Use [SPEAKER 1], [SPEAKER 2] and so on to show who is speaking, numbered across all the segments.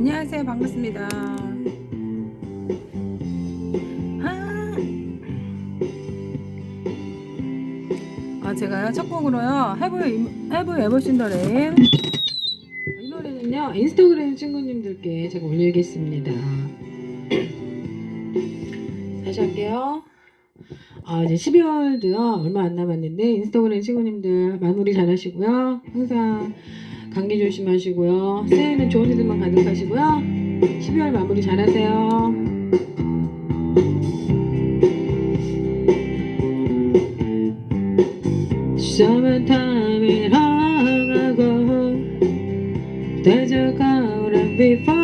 [SPEAKER 1] 안녕하세요. 반갑습니다. 아, 아 제가요 첫 곡으로요 해브 해브 에버신더레인 이 노래는요 인스타그램 친구님들께 제가 올리겠습니다. 다시 할게요. 아, 이제 12월도요, 얼마 안 남았는데, 인스타그램 친구님들 마무리 잘 하시고요. 항상 감기 조심하시고요. 새해는 좋은 일들만 가득하시고요. 12월 마무리 잘 하세요. Summertime 되져가오라 before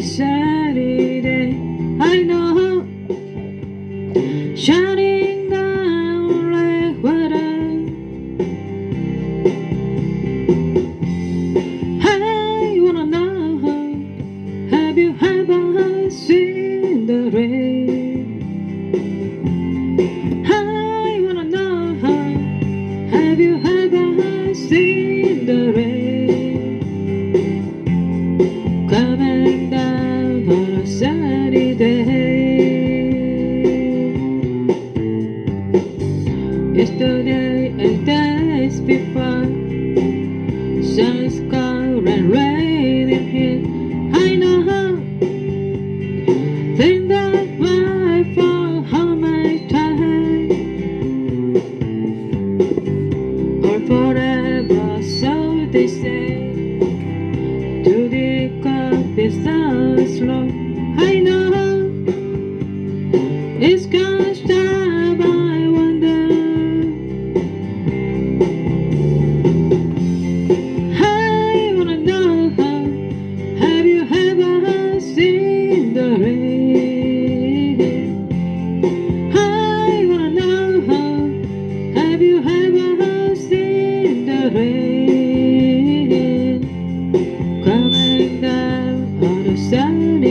[SPEAKER 1] Saturday I know. Shining down like water I wanna know? Have you ever seen the rain? Day Yesterday and days before Sun's gone and raining here I know Think that why for how much time Or forever so they say To the cup rain? Coming down on a sunny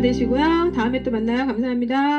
[SPEAKER 1] 되시고요. 다음에 또 만나요. 감사합니다